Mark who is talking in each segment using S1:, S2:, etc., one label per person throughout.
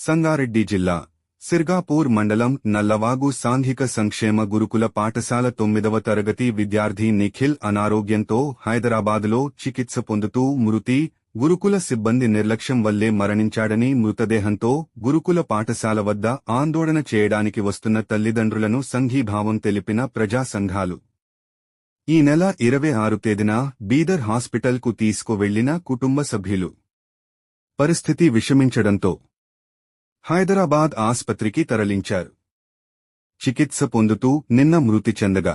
S1: సంగారెడ్డి జిల్లా సిర్గాపూర్ మండలం నల్లవాగు సాంఘిక సంక్షేమ గురుకుల పాఠశాల తొమ్మిదవ తరగతి విద్యార్థి నిఖిల్ అనారోగ్యంతో హైదరాబాద్లో చికిత్స పొందుతూ మృతి గురుకుల సిబ్బంది నిర్లక్ష్యం వల్లే మరణించాడని మృతదేహంతో గురుకుల పాఠశాల వద్ద ఆందోళన చేయడానికి వస్తున్న తల్లిదండ్రులను సంఘీభావం తెలిపిన ప్రజా సంఘాలు ఈ నెల ఇరవై ఆరు తేదీన బీదర్ హాస్పిటల్కు తీసుకువెళ్ళిన కుటుంబ సభ్యులు. పరిస్థితి విషమించడంతో హైదరాబాద్ ఆస్పత్రికి తరలించారు. చికిత్స పొందుతూ నిన్న మృతి చెందగా.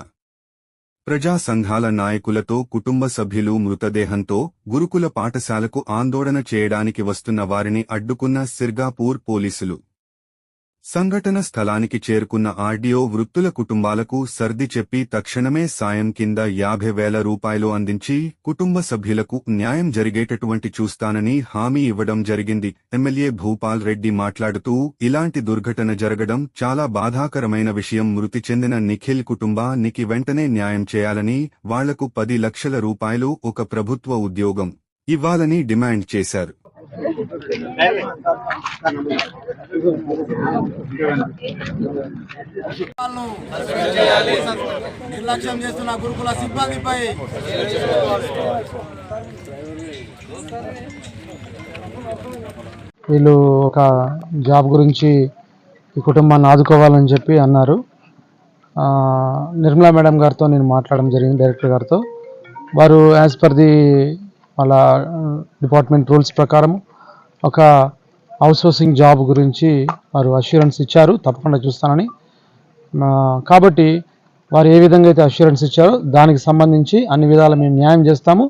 S1: ప్రజా సంఘాల నాయకులతో కుటుంబ సభ్యులు మృతదేహంతో గురుకుల పాఠశాలకు ఆందోళన చేయడానికి వస్తున్న వారిని అడ్డుకున్న సిర్గాపూర్ పోలీసులు. సంఘటన స్థలానికి చేరుకున్న ఆర్డీఓ వృత్తుల కుటుంబాలకు సర్ది చెప్పి తక్షణమే సాయం కింద యాభై వేల రూపాయలు అందించి కుటుంబ సభ్యులకు న్యాయం జరిగేటటువంటి చూస్తానని హామీ ఇవ్వడం జరిగింది. ఎమ్మెల్యే భూపాల్ రెడ్డి మాట్లాడుతూ ఇలాంటి దుర్ఘటన జరగడం చాలా బాధాకరమైన విషయం. మృతి చెందిన నిఖిల్ కుటుంబానికి వెంటనే న్యాయం చేయాలని వాళ్ళకు పది లక్షల రూపాయలు ఒక ప్రభుత్వ ఉద్యోగం ఇవ్వాలని డిమాండ్ చేశారు.
S2: నిర్లక్ష్యం చేస్తున్న గురుకుల సిబ్బందిపై
S3: వీళ్ళు ఒక జాబ్ గురించి ఈ కుటుంబాన్ని ఆదుకోవాలని చెప్పి అన్నారు. నిర్మలా మేడం గారితో నేను మాట్లాడడం జరిగింది డైరెక్టర్ గారితో. వారు యాజ్ పర్ ది వాళ్ళ డిపార్ట్మెంట్ రూల్స్ ప్రకారం ఒక అవుట్సోర్సింగ్ జాబ్ గురించి వారు అష్యూరెన్స్ ఇచ్చారు. తప్పకుండా చూస్తానని. కాబట్టి వారు ఏ విధంగా అయితే అష్యూరెన్స్ ఇచ్చారో దానికి సంబంధించి అన్ని విధాలు మేము న్యాయం చేస్తాము.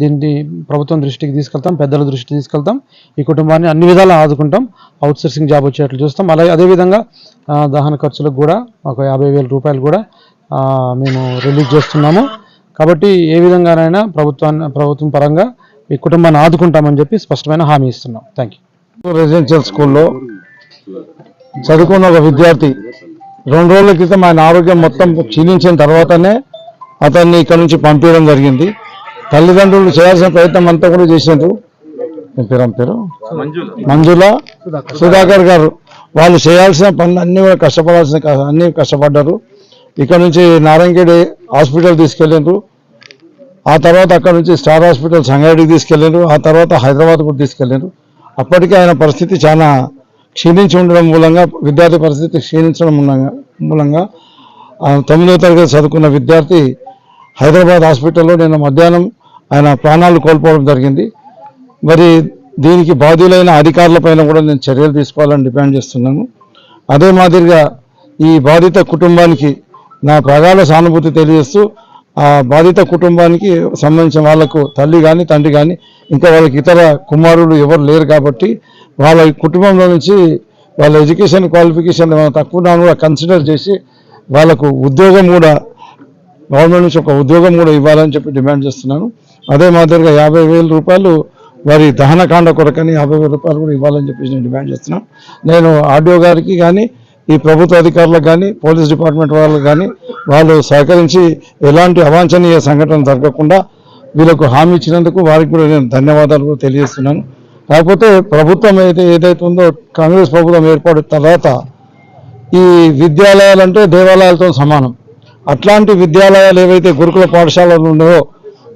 S3: దీన్ని ప్రభుత్వం దృష్టికి తీసుకెళ్తాం పెద్దల దృష్టికి తీసుకెళ్తాం. ఈ కుటుంబాన్ని అన్ని విధాలు ఆదుకుంటాం. అవుట్సోర్సింగ్ జాబ్ వచ్చేట్లు చూస్తాం. అలాగే అదేవిధంగా దహన ఖర్చులకు కూడా ఒక యాభై రూపాయలు కూడా మేము రిలీజ్ చేస్తున్నాము. కాబట్టి ఏ విధంగానైనా ప్రభుత్వాన్ని ప్రభుత్వం పరంగా ఈ కుటుంబాన్ని ఆదుకుంటామని చెప్పి స్పష్టమైన హామీ ఇస్తున్నాం. థ్యాంక్ యూ
S4: రెసిడెన్షియల్ స్కూల్లో చదువుకున్న ఒక విద్యార్థి రెండు రోజుల క్రితం ఆయన ఆరోగ్యం మొత్తం క్షీణించిన తర్వాతనే అతన్ని ఇక్కడ నుంచి పంపించడం జరిగింది. తల్లిదండ్రులు చేయాల్సిన ప్రయత్నం అంతా కూడా చేసినారు. పేరు పేరు? మంజుల. సుధాకర్ గారు. వాళ్ళు చేయాల్సిన పనులు అన్ని కూడా కష్టపడాల్సిన అన్ని కష్టపడ్డారు. ఇక్కడ నుంచి నారాయణగేడి హాస్పిటల్ తీసుకెళ్ళిండ్రు. ఆ తర్వాత అక్కడ నుంచి స్టార్ హాస్పిటల్ సంగారెడ్డికి తీసుకెళ్ళారు ఆ తర్వాత హైదరాబాద్ కూడా తీసుకెళ్ళారు అప్పటికే ఆయన పరిస్థితి చాలా క్షీణించి ఉండడం మూలంగా విద్యార్థి పరిస్థితి క్షీణించడం మూలంగా మూలంగా తొమ్మిదవ తరగతి చదువుకున్న విద్యార్థి హైదరాబాద్ హాస్పిటల్లో నిన్న మధ్యాహ్నం ఆయన ప్రాణాలు కోల్పోవడం జరిగింది. మరి దీనికి బాధ్యులైన అధికారులపైన కూడా నేను చర్యలు తీసుకోవాలని డిమాండ్ చేస్తున్నాను. అదే మాదిరిగా ఈ బాధిత కుటుంబానికి నా ప్రగాఢ సానుభూతి తెలియజేస్తూ ఆ బాధిత కుటుంబానికి సంబంధించిన వాళ్ళకు తల్లి కానీ తండ్రి కానీ ఇంకా వాళ్ళకి ఇతర కుమారులు ఎవరు లేరు కాబట్టి వాళ్ళ కుటుంబంలో నుంచి వాళ్ళ ఎడ్యుకేషన్ క్వాలిఫికేషన్ తక్కువ కూడా కన్సిడర్ చేసి వాళ్ళకు ఉద్యోగం కూడా గవర్నమెంట్ నుంచి ఒక ఉద్యోగం కూడా ఇవ్వాలని చెప్పి డిమాండ్ చేస్తున్నాను. అదే మాదిరిగా యాభై వేల రూపాయలు వారి దహనకాండ కొరకని యాభై వేల రూపాయలు కూడా ఇవ్వాలని చెప్పి నేను డిమాండ్ చేస్తున్నాను. నేను ఆర్డీఓ గారికి కానీ ఈ ప్రభుత్వ అధికారులకు కానీ పోలీస్ డిపార్ట్మెంట్ వాళ్ళకి కానీ వాళ్ళు సహకరించి ఎలాంటి అవాంఛనీయ సంఘటన జరగకుండా వీళ్ళకు హామీ ఇచ్చినందుకు వారికి కూడా నేను ధన్యవాదాలు తెలియజేస్తున్నాను. కాకపోతే ప్రభుత్వం అయితే ఏదైతే ఉందో కాంగ్రెస్ ప్రభుత్వం ఏర్పడిన తర్వాత ఈ విద్యాలయాలు అంటే దేవాలయాలతో సమానం. అట్లాంటి విద్యాలయాలు ఏవైతే గురుకుల పాఠశాలలు ఉన్నాయో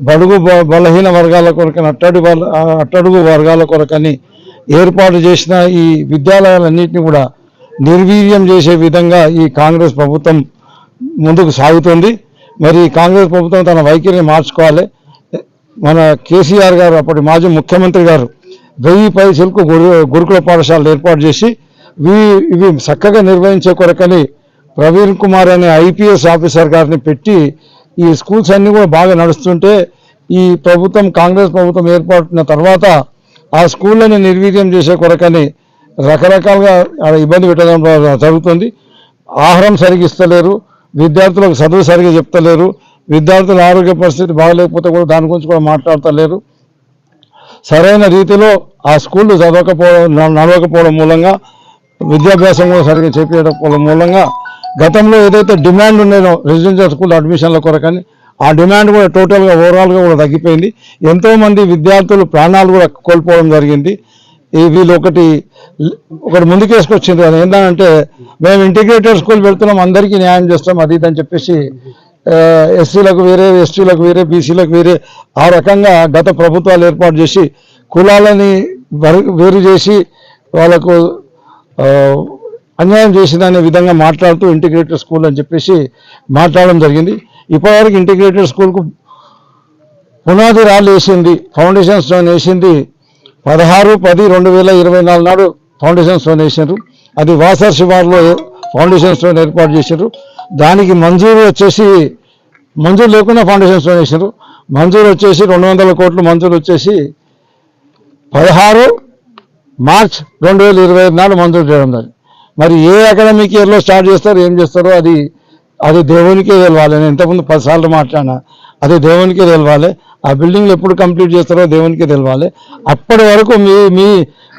S4: బడుగు బ- బలహీన వర్గాల కొరకని అట్టడుగు అట్టడుగు వర్గాల కొరకని ఏర్పాటు చేసిన ఈ విద్యాలయాలన్నింటినీ కూడా నిర్వీర్యం చేసే విధంగా ఈ కాంగ్రెస్ ప్రభుత్వం ముందుకు సాగుతుంది. మరి ఈ కాంగ్రెస్ ప్రభుత్వం తన వైఖరిని మార్చుకోవాలి. మన కేసీఆర్ గారు అప్పటి మాజీ ముఖ్యమంత్రి గారు వెయ్యి పైసలకు గురు గురుకుల పాఠశాలలు ఏర్పాటు చేసి ఇవి ఇవి చక్కగా నిర్వహించే కొరకని ప్రవీణ్ కుమార్ అనే ఐపీఎస్ ఆఫీసర్ గారిని పెట్టి ఈ స్కూల్స్ అన్నీ కూడా బాగా నడుస్తుంటే ఈ ప్రభుత్వం కాంగ్రెస్ ప్రభుత్వం ఏర్పడిన తర్వాత ఆ స్కూళ్ళని నిర్వీర్యం చేసే కొరకని రకరకాలుగా ఇబ్బంది పెట్టడం జరుగుతుంది. ఆహారం సరిగ్గా ఇస్తలేరు. విద్యార్థులకు చదువు సరిగ్గా చెప్తలేరు. విద్యార్థుల ఆరోగ్య పరిస్థితి బాగలేకపోతే కూడా దాని గురించి కూడా మాట్లాడతలేరు. సరైన రీతిలో ఆ స్కూళ్ళు చదవకపోవడం నడవకపోవడం మూలంగా విద్యాభ్యాసం కూడా సరిగ్గా చేపించకపోవడం మూలంగా గతంలో ఏదైతే డిమాండ్ ఉండేదో రెసిడెన్షియల్ స్కూల్ అడ్మిషన్ల కొరకని ఆ డిమాండ్ కూడా టోటల్గా ఓవరాల్గా కూడా తగ్గిపోయింది. ఎంతోమంది విద్యార్థులు ప్రాణాలు కూడా కోల్పోవడం జరిగింది. ఈ వీళ్ళు ఒకటి ఒకటి ముందుకేసుకొచ్చింది అది ఏంటంటే మేము ఇంటిగ్రేటెడ్ స్కూల్ పెడుతున్నాం అందరికీ న్యాయం చేస్తాం అది ఇది అని చెప్పేసి ఎస్సీలకు వేరే ఎస్టీలకు వేరే బీసీలకు వేరే ఆ రకంగా గత ప్రభుత్వాలు ఏర్పాటు చేసి కులాలని వేరు చేసి వాళ్ళకు అన్యాయం చేసిందనే విధంగా మాట్లాడుతూ ఇంటిగ్రేటెడ్ స్కూల్ అని చెప్పేసి మాట్లాడడం జరిగింది. ఇప్పటివరకు ఇంటిగ్రేటెడ్ స్కూల్కు పునాది రాళ్ళు వేసింది ఫౌండేషన్ స్టోన్ వేసింది పదహారు పది రెండు వేల ఇరవై నాలుగు నాడు ఫౌండేషన్ స్టోన్ వేసారు అది వాసర్ శివార్లో ఫౌండేషన్ స్టోన్ ఏర్పాటు చేశారు దానికి మంజూరు వచ్చేసి మంజూరు లేకుండా ఫౌండేషన్ స్టోన్ వేసారు మంజూరు వచ్చేసి రెండు వందల కోట్లు మంజూరు వచ్చేసి పదహారు మార్చ్ రెండు వేల ఇరవై ఐదు నాడు మంజూరు చేయడం దాన్ని మరి ఏ అకాడమిక్ ఇయర్లో స్టార్ట్ చేస్తారో ఏం చేస్తారో అది అది దేవునికే తెలవాలి. నేను ఇంతకుముందు పదిసార్లు మాట్లాడినా. అది దేవునికే తెలవాలి. ఆ బిల్డింగ్లు ఎప్పుడు కంప్లీట్ చేస్తారో దేవునికి తెలవాలి. అప్పటి వరకు మీ మీ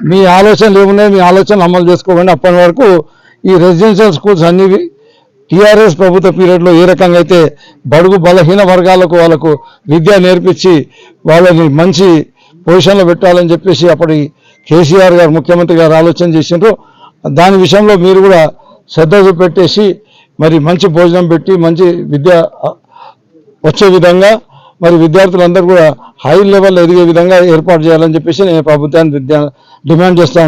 S4: మీ ఆలోచనలు ఏమున్నాయి? మీ ఆలోచనలు అమలు చేసుకోకండి. అప్పటి వరకు ఈ రెసిడెన్షియల్ స్కూల్స్ అన్ని టీఆర్ఎస్ ప్రభుత్వ పీరియడ్లో ఏ రకంగా అయితే బడుగు బలహీన వర్గాలకు వాళ్ళకు విద్య నేర్పించి వాళ్ళని మంచి పొజిషన్లో పెట్టాలని చెప్పేసి అప్పటి కేసీఆర్ గారు ముఖ్యమంత్రి గారు ఆలోచన చేసిండ్రు. దాని విషయంలో మీరు కూడా శ్రద్ధ పెట్టేసి మరి మంచి భోజనం పెట్టి మంచి విద్య వచ్చే విధంగా మరి విద్యార్థులందరూ కూడా హై లెవెల్ ఎదిగే విధంగా ఏర్పాటు చేయాలని చెప్పేసి నేను ప్రభుత్వాన్ని విద్యా డిమాండ్ చేస్తా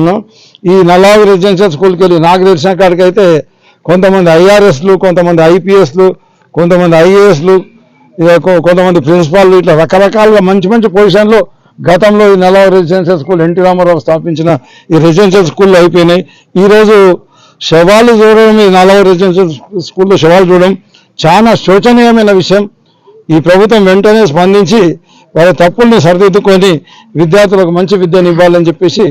S4: ఈ నల్లావి రెసిడెన్షియల్ స్కూల్కి వెళ్ళి నాకు తెలిసిన కాడికి అయితే కొంతమంది ఐఆర్ఎస్లు కొంతమంది ఐపీఎస్లు కొంతమంది ఐఏఎస్లు కొంతమంది ప్రిన్సిపాల్ ఇట్లా రకరకాలుగా మంచి మంచి పొజిషన్లో గతంలో ఈ నల్లవ రెసిడెన్షియల్ స్కూల్ ఎన్టీ రామారావు స్థాపించిన ఈ రెసిడెన్షియల్ స్కూల్లో అయిపోయినాయి. ఈరోజు శవాలు చూడడం ఈ నల్లవ రెసిడెన్షియల్ స్కూల్లో శవాలు చూడడం చాలా శోచనీయమైన విషయం. ఈ ప్రభుత్వం వెంటనే స్పందించి వాళ్ళ తప్పుల్ని సరిదిద్దుకొని విద్యార్థులకు మంచి విద్యను ఇవ్వాలని చెప్పేసి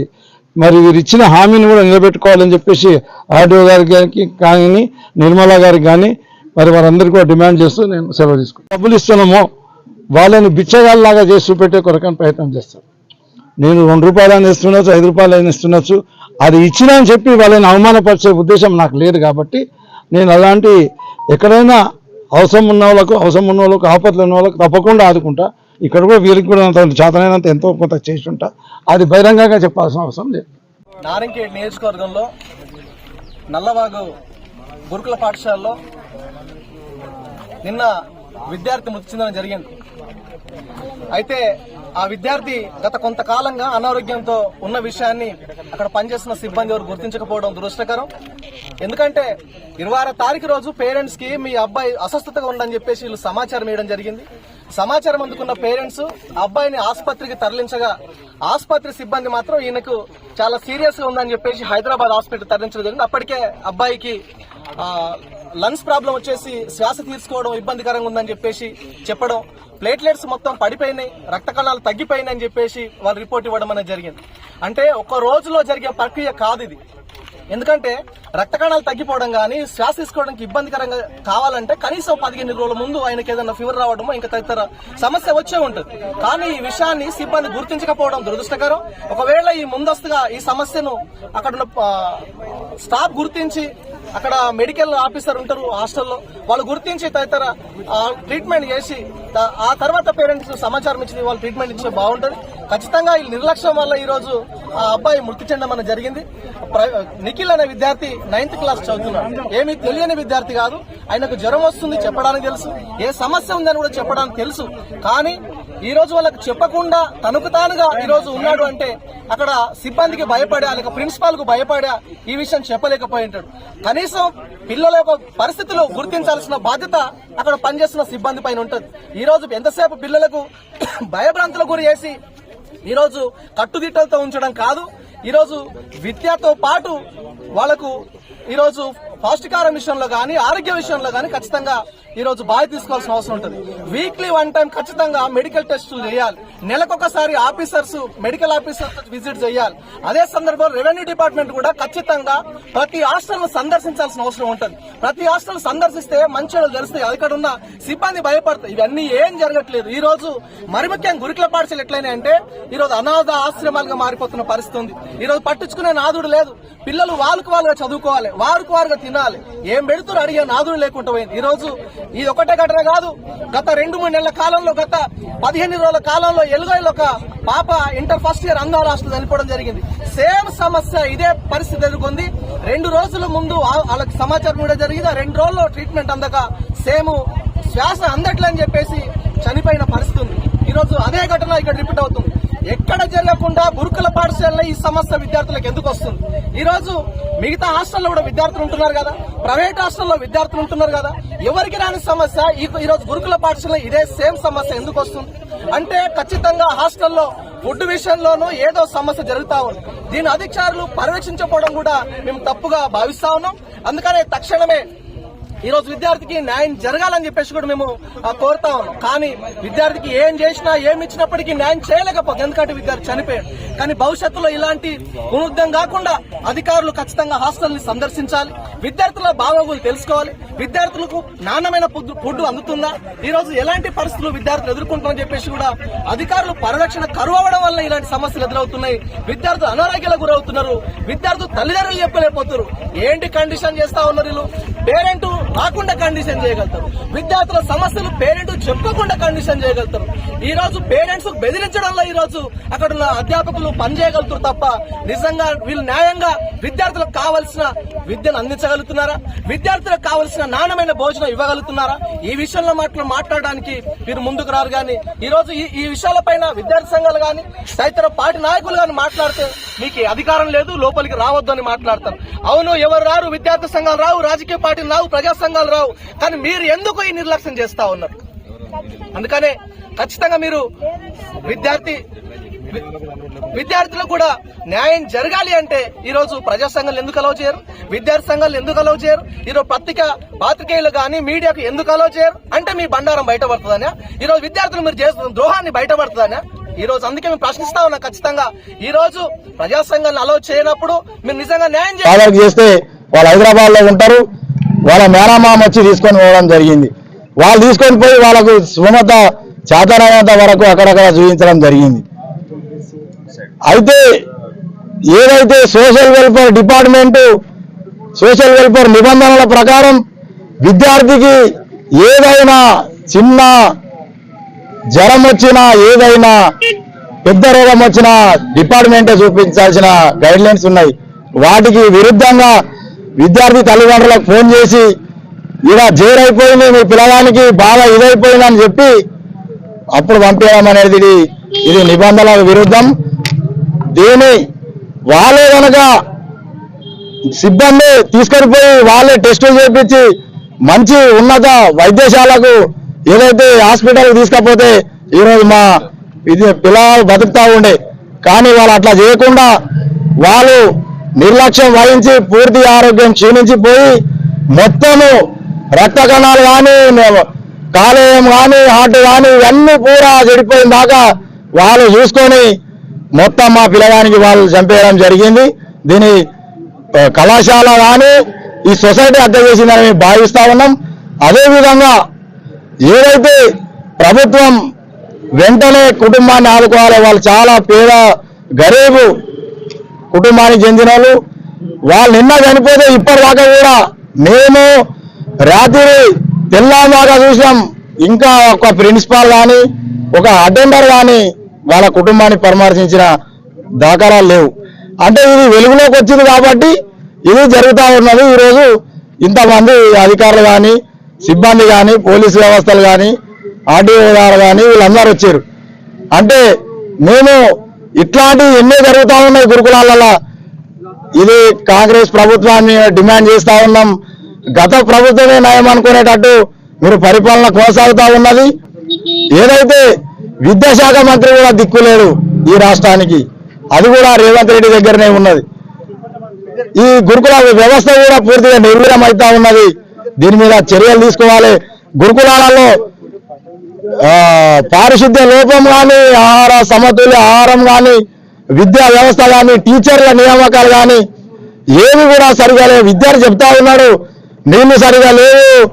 S4: మరి వీరు ఇచ్చిన హామీని కూడా నిలబెట్టుకోవాలని చెప్పేసి ఆర్డీఓ గారికి కానీ నిర్మలా గారికి కానీ మరి వారందరికీ కూడా డిమాండ్ చేస్తూ నేను సెలవు తీసుకున్నాను డబ్బులు ఇస్తున్నామో వాళ్ళని బిచ్చగాళ్ళలాగా చేసి చూపెట్టే కొరకని ప్రయత్నం చేస్తాను నేను రెండు రూపాయలు అని ఇస్తున్నచ్చు ఐదు రూపాయలు అని ఇస్తున్నచ్చు అది ఇచ్చినా అని చెప్పి వాళ్ళని అవమానపరిచే ఉద్దేశం నాకు లేదు కాబట్టి నేను అలాంటి ఎక్కడైనా అవసరం ఉన్న వాళ్ళకు అవసరం ఉన్న వాళ్ళకు ఆపదలు ఉన్న వాళ్ళకు తప్పకుండా ఆదుకుంటా. ఇక్కడ కూడా వీరికి కూడా అంత చేతనైనంత ఎంతో కొంత చేసి ఉంటా అది బహిరంగంగా చెప్పాల్సిన అవసరం లేదు.
S2: నారంకేడ్ నియోజకవర్గంలో నల్లవాగు గురుకుల పాఠశాలలో నిన్న విద్యార్థి మృతి చెందడం జరిగింది. అయితే ఆ విద్యార్థి గత కొంతకాలంగా అనారోగ్యంతో ఉన్న విషయాన్ని అక్కడ పనిచేస్తున్న సిబ్బంది ఎవరు గుర్తించకపోవడం దురదృష్టకరం. ఎందుకంటే ఇరవై ఆరో తారీఖు రోజు పేరెంట్స్కి మీ అబ్బాయి అస్వస్థతగా ఉందని చెప్పేసి వీళ్ళు సమాచారం ఇవ్వడం జరిగింది. సమాచారం అందుకున్న పేరెంట్స్ అబ్బాయిని ఆసుపత్రికి తరలించగా ఆసుపత్రి సిబ్బంది మాత్రం ఈయనకు చాలా సీరియస్గా ఉందని చెప్పేసి హైదరాబాద్ హాస్పిటల్ తరలించడం జరిగింది. అప్పటికే అబ్బాయికి లంగ్స్ ప్రాబ్లం వచ్చేసి శ్వాస తీసుకోవడం ఇబ్బందికరంగా ఉందని చెప్పేసి చెప్పడం. ప్లేట్లెట్స్ మొత్తం పడిపోయినాయి రక్త కణాలు తగ్గిపోయినాయి అని చెప్పేసి వాళ్ళు రిపోర్ట్ ఇవ్వడం అనేది జరిగింది. అంటే ఒక రోజులో జరిగే ప్రక్రియ కాదు ఇది. ఎందుకంటే రక్త కణాలు తగ్గిపోవడం కానీ శ్వాస తీసుకోవడానికి ఇబ్బందికరంగా కావాలంటే కనీసం పదిహేను రోజుల ముందు ఆయనకి ఏదైనా ఫీవర్ రావడమో ఇంకా తదితర సమస్య వచ్చే ఉంటుంది. కానీ ఈ విషయాన్ని సిబ్బంది గుర్తించకపోవడం దురదృష్టకరం. ఒకవేళ ఈ ముందస్తుగా ఈ సమస్యను అక్కడ స్టాఫ్ గుర్తించి అక్కడ మెడికల్ ఆఫీసర్ ఉంటారు హాస్టల్లో. వాళ్ళు గుర్తించి తదితర ఆ, ట్రీట్మెంట్ చేసి ఆ తర్వాత పేరెంట్స్ సమాచారం ఇచ్చి వాళ్ళు ట్రీట్మెంట్ ఇచ్చే బాగుంటుంది. ఖచ్చితంగా ఈ నిర్లక్ష్యం వల్ల ఈరోజు ఆ అబ్బాయి మృతి చెందమని జరిగింది. నిఖిల్ అనే విద్యార్థి నైన్త్ క్లాస్ చదువుతున్నాడు. ఏమీ తెలియని విద్యార్థి కాదు. ఆయనకు జ్వరం వస్తుంది చెప్పడానికి తెలుసు. ఏ సమస్య ఉందని కూడా చెప్పడానికి తెలుసు. కానీ ఈ రోజు వాళ్ళకు చెప్పకుండా తనకు తానుగా ఈ రోజు ఉన్నాడు అంటే అక్కడ సిబ్బందికి భయపడా లేక ప్రిన్సిపాల్కు భయపడా ఈ విషయం చెప్పలేకపోయి ఉంటాడు కనీసం పిల్లల యొక్క పరిస్థితులు గుర్తించాల్సిన బాధ్యత అక్కడ పనిచేస్తున్న సిబ్బంది పైన ఉంటుంది. ఈ రోజు ఎంతసేపు పిల్లలకు భయభ్రాంతులకు గురి చేసి ఈరోజు కట్టుదిట్టలతో ఉంచడం కాదు. ఈరోజు విద్యతో పాటు వాళ్ళకు ఈరోజు పౌష్టికారం విషయంలో కానీ ఆరోగ్య విషయంలో కానీ ఖచ్చితంగా ఈ రోజు బాధ్యత తీసుకోవాల్సిన అవసరం ఉంటుంది. వీక్లీ వన్ టైం ఖచ్చితంగా మెడికల్ టెస్టులు చేయాలి. నెలకొకసారి ఆఫీసర్స్ మెడికల్ ఆఫీసర్ విజిట్ చేయాలి. అదే సందర్భంలో రెవెన్యూ డిపార్ట్మెంట్ కూడా ఖచ్చితంగా ప్రతి హాస్టల్ సందర్శించాల్సిన అవసరం ఉంటుంది. ప్రతి హాస్టల్ సందర్శిస్తే మంచి తెలుస్తాయి. అక్కడ ఉన్న సిబ్బంది భయపడతాయి ఇవన్నీ ఏం జరగట్లేదు. ఈ రోజు మరి ముఖ్యంగా గురుకుల పాఠశాల ఎట్లయినా అంటే ఈ రోజు అనాథ ఆశ్రమాలుగా మారిపోతున్న పరిస్థితి ఉంది. ఈ రోజు పట్టించుకునే నాదుడు లేదు. పిల్లలు వాళ్ళకు వాళ్ళుగా చదువుకోవాలి. వారికి వారుగా తినాలి. ఏం పెడుతున్నారు? అడిగే నాదుడు లేకుండా పోయింది. ఈ రోజు ఇది ఒకటే ఘటన కాదు. గత రెండు మూడు నెలల కాలంలో గత పదిహేను రోజుల కాలంలో ఎలుగైలో ఒక పాప ఇంటర్ ఫస్ట్ ఇయర్ అందాల రాష్ట్రం చనిపోవడం జరిగింది. సేమ్ సమస్య ఇదే పరిస్థితి ఎదుర్కొంది. రెండు రోజుల ముందు వాళ్ళకి సమాచారం కూడా జరిగింది. ఆ రెండు రోజుల్లో ట్రీట్మెంట్ అందక సేమ్ శ్వాస అందట్లని చెప్పేసి చనిపోయిన పరిస్థితి ఉంది. ఈరోజు అదే ఘటన ఇక్కడ రిపీట్ అవుతుంది. ఎక్కడ జరగకుండా గురుకుల పాఠశాలలో ఈ సమస్య విద్యార్థులకు ఎందుకు వస్తుంది? ఈరోజు మిగతా హాస్టల్లో కూడా విద్యార్థులు ఉంటున్నారు కదా? ప్రైవేట్ హాస్టల్లో విద్యార్థులు ఉంటున్నారు కదా? ఎవరికి రాని సమస్య? ఈరోజు గురుకుల పాఠశాలలో ఇదే సేమ్ సమస్య ఎందుకు వస్తుంది? అంటే ఖచ్చితంగా హాస్టల్లో ఫుడ్ విషయంలోనూ ఏదో సమస్య జరుగుతా ఉంది. దీని అధికారులు పర్యవేక్షించకపోవడం కూడా మేము తప్పుగా భావిస్తా ఉన్నాం. అందుకనే తక్షణమే ఈ రోజు విద్యార్థికి న్యాయం జరగాలని చెప్పేసి కూడా మేము ఆ, కోరుతా. ఉన్నాం కానీ విద్యార్థికి ఏం చేసినా ఏమి ఇచ్చినప్పటికీ న్యాయం చేయలేకపోతుంది. ఎందుకంటే విద్యార్థి చనిపోయాడు. కానీ భవిష్యత్తులో ఇలాంటి పునరుద్ధం కాకుండా అధికారులు ఖచ్చితంగా హాస్టల్ని సందర్శించాలి. విద్యార్థుల బాగోగులు తెలుసుకోవాలి. విద్యార్థులకు నాణ్యమైన ఫుడ్ అందుతుందా? ఈ రోజు ఎలాంటి పరిస్థితులు విద్యార్థులు ఎదుర్కొంటారని చెప్పేసి కూడా అధికారులు పరిరక్షణ కరువు వల్ల ఇలాంటి సమస్యలు ఎదురవుతున్నాయి. విద్యార్థులు అనారోగ్యాలకు గురవుతున్నారు. విద్యార్థులు తల్లిదండ్రులు చెప్పలేకపోతున్నారు. ఏంటి కండిషన్ చేస్తా ఉన్నారు వీళ్ళు? పేరెంట్ రాకుండా కండిషన్ చేయగలుగుతారు. విద్యార్థుల సమస్యలు పేరెంట్ చెప్పకుండా కండిషన్ చేయగలుగుతారు. ఈ రోజు పేరెంట్స్ బెదిరించడంలో ఈ రోజు అక్కడ ఉన్న అధ్యాపకులు పనిచేయగలుగుతారు తప్ప నిజంగా వీళ్ళు న్యాయంగా విద్యార్థులకు కావలసిన విద్యను అందించగలుగుతున్నారా? విద్యార్థులకు కావలసిన నాణ్యమైన భోజనం ఇవ్వగలుగుతున్నారా? ఈ విషయంలో మాట్లా మాట్లాడడానికి మీరు ముందుకు రారు కానీ ఈ రోజు ఈ ఈ విషయాలపైన విద్యార్థి సంఘాలు కానీ తదితర పార్టీ నాయకులు కానీ మాట్లాడితే మీకు అధికారం లేదు లోపలికి రావద్దు అని మాట్లాడతారు. అవును ఎవరు రారు? విద్యార్థి సంఘాలు రావు రాజకీయ పార్టీలు రావు ప్రజా ప్రసంగాలు రావు. కానీ మీరు ఎందుకు ఈ నిర్లక్ష్యం చేస్తా ఉన్నారు? అందుకనే ఖచ్చితంగా మీరు విద్యార్థి విద్యార్థులకు కూడా న్యాయం జరగాలి అంటే ఈరోజు రోజు ప్రజా సంఘాలు ఎందుకు అలవ్ చేయరు? విద్యార్థి సంఘాలు ఎందుకు అలవ్ చేయరు? ఈ రోజు పత్రిక పాత్రికేయులు కానీ మీడియాకు ఎందుకు అలవ్ చేయరు? అంటే మీ బండారం బయటపడుతుందనా? ఈ రోజు విద్యార్థులు మీరు చేస్తున్న ద్రోహాన్ని బయటపడుతుందనా? ఈ రోజు అందుకే మేము ప్రశ్నిస్తా ఉన్నాం ఖచ్చితంగా. ఈ రోజు ప్రజా సంఘాలను అలవ్ చేయనప్పుడు మీరు నిజంగా న్యాయం
S5: చేస్తే వాళ్ళు హైదరాబాద్లో ఉంటారు. వాళ్ళ మేనమామ వచ్చి తీసుకొని పోవడం జరిగింది. వాళ్ళు తీసుకొని పోయి వాళ్ళకు సుమత చేతనైనంత వరకు అక్కడక్కడ చూపించడం జరిగింది. అయితే ఏదైతే social welfare department social welfare నిబంధనల ప్రకారం విద్యార్థికి ఏదైనా చిన్న జ్వరం వచ్చినా ఏదైనా పెద్ద రోగం వచ్చినా డిపార్ట్మెంటే చూపించాల్సిన గైడ్లైన్స్ ఉన్నాయి. వాటికి విరుద్ధంగా విద్యార్థి తల్లిదండ్రులకు ఫోన్ చేసి ఇలా జైరైపోయింది మీ పిల్లగానికి బాగా ఇదైపోయిందని చెప్పి అప్పుడు పంపించడం అనేది ఇది. ఇది నిబంధనలకు విరుద్ధం. దీని వాళ్ళే కనుక సిబ్బంది తీసుకొని వాళ్ళే టెస్టులు చేపించి మంచి ఉన్నత వైద్యశాలకు ఏదైతే హాస్పిటల్ తీసుకపోతే ఈరోజు మా ఇది పిల్లలు బతుకుతా ఉండే. కానీ వాళ్ళు అట్లా చేయకుండా వాళ్ళు నిర్లక్ష్యం వహించి పూర్తి ఆరోగ్యం క్షీణించిపోయి మొత్తము రక్త కణాలు కానీ కాలేయం కానీ హార్ట్ కానీ ఇవన్నీ పూరా చెడిపోయిన దాకా వాళ్ళు చూసుకొని మొత్తం మా పిల్లగానికి వాళ్ళు చంపేయడం జరిగింది. దీని కళాశాల కానీ ఈ సొసైటీ అర్థం చేసిందని మేము భావిస్తా ఉన్నాం. అదేవిధంగా ఏదైతే ప్రభుత్వం వెంటనే కుటుంబాన్ని ఆదుకోవాలి వాళ్ళు చాలా పేద గరీబు కుటుంబానికి చెందిన వాళ్ళు వాళ్ళు నిన్న చనిపోతే ఇప్పటిదాకా కూడా మేము రాత్రి తెల్లాదాకా చూసాం ఇంకా ఒక ప్రిన్సిపాల్ కానీ ఒక అటెండర్ కానీ వాళ్ళ కుటుంబాన్ని పరామర్శించిన దాఖలాలు లేవు. అంటే ఇది వెలుగులోకి వచ్చింది కాబట్టి ఇది జరుగుతూ ఉన్నది ఈరోజు. ఇంతమంది అధికారులు కానీ సిబ్బంది కానీ పోలీసు వ్యవస్థలు కానీ ఆర్డీఓ గారు కానీ వీళ్ళందరూ వచ్చారు. అంటే మేము ఇట్లాంటివి ఎన్నో జరుగుతూ ఉన్నాయి గురుకులాలలో. ఇది కాంగ్రెస్ ప్రభుత్వాన్ని డిమాండ్ చేస్తా ఉన్నాం. గత ప్రభుత్వమే నయం అనుకునేటట్టు మీరు పరిపాలన కొనసాగుతా ఉన్నది. ఏదైతే విద్యాశాఖ మంత్రి కూడా దిక్కులేడు ఈ రాష్ట్రానికి అది కూడా రేవంత్ రెడ్డి దగ్గరనే ఉన్నది. ఈ గురుకుల వ్యవస్థ కూడా పూర్తిగా నిర్వీరం అవుతా ఉన్నది. దీని మీద చర్యలు తీసుకోవాలి. గురుకులాలలో పారిశుద్ధ్య లోపం కానీ ఆహార సమతుల్య ఆహారం కానీ విద్యా వ్యవస్థ కానీ టీచర్ల నియామకాలు కానీ ఏవి కూడా సరిగా లేవు. విద్యార్థి చెప్తా ఉన్నాడు నీళ్ళు సరిగా లేవు.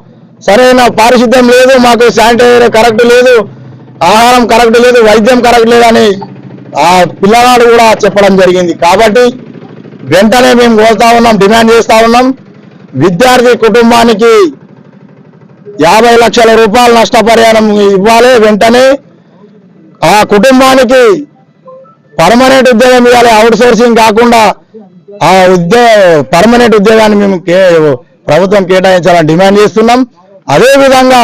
S5: సరైన పారిశుద్ధ్యం లేదు. మాకు శానిటైజర్ కరెక్ట్ లేదు. ఆహారం కరెక్ట్ లేదు. వైద్యం కరెక్ట్ లేదని ఆ పిల్లవాడు కూడా చెప్పడం జరిగింది. కాబట్టి వెంటనే మేము కోరుతా ఉన్నాం డిమాండ్ చేస్తా ఉన్నాం. విద్యార్థి కుటుంబానికి యాభై లక్షల రూపాయల నష్టపరిహారం ఇవ్వాలి వెంటనే. ఆ కుటుంబానికి పర్మనెంట్ ఉద్యోగం ఇవ్వాలి. అవుట్ సోర్సింగ్ కాకుండా ఆ ఉద్యోగ పర్మనెంట్ ఉద్యోగాన్ని మేము కే- ప్రభుత్వం కేటాయించాలని డిమాండ్ చేస్తున్నాం. అదేవిధంగా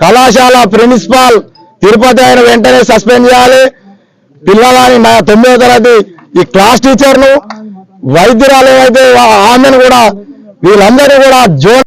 S5: కళాశాల ప్రిన్సిపాల్ తిరుపతి ఆయన వెంటనే సస్పెండ్ చేయాలి. పిల్లలని నా తొమ్మిదో తరగతి ఈ క్లాస్ టీచర్ను వైద్యురాలు ఏవైతే ఆమెను కూడా వీళ్ళందరూ కూడా జోన్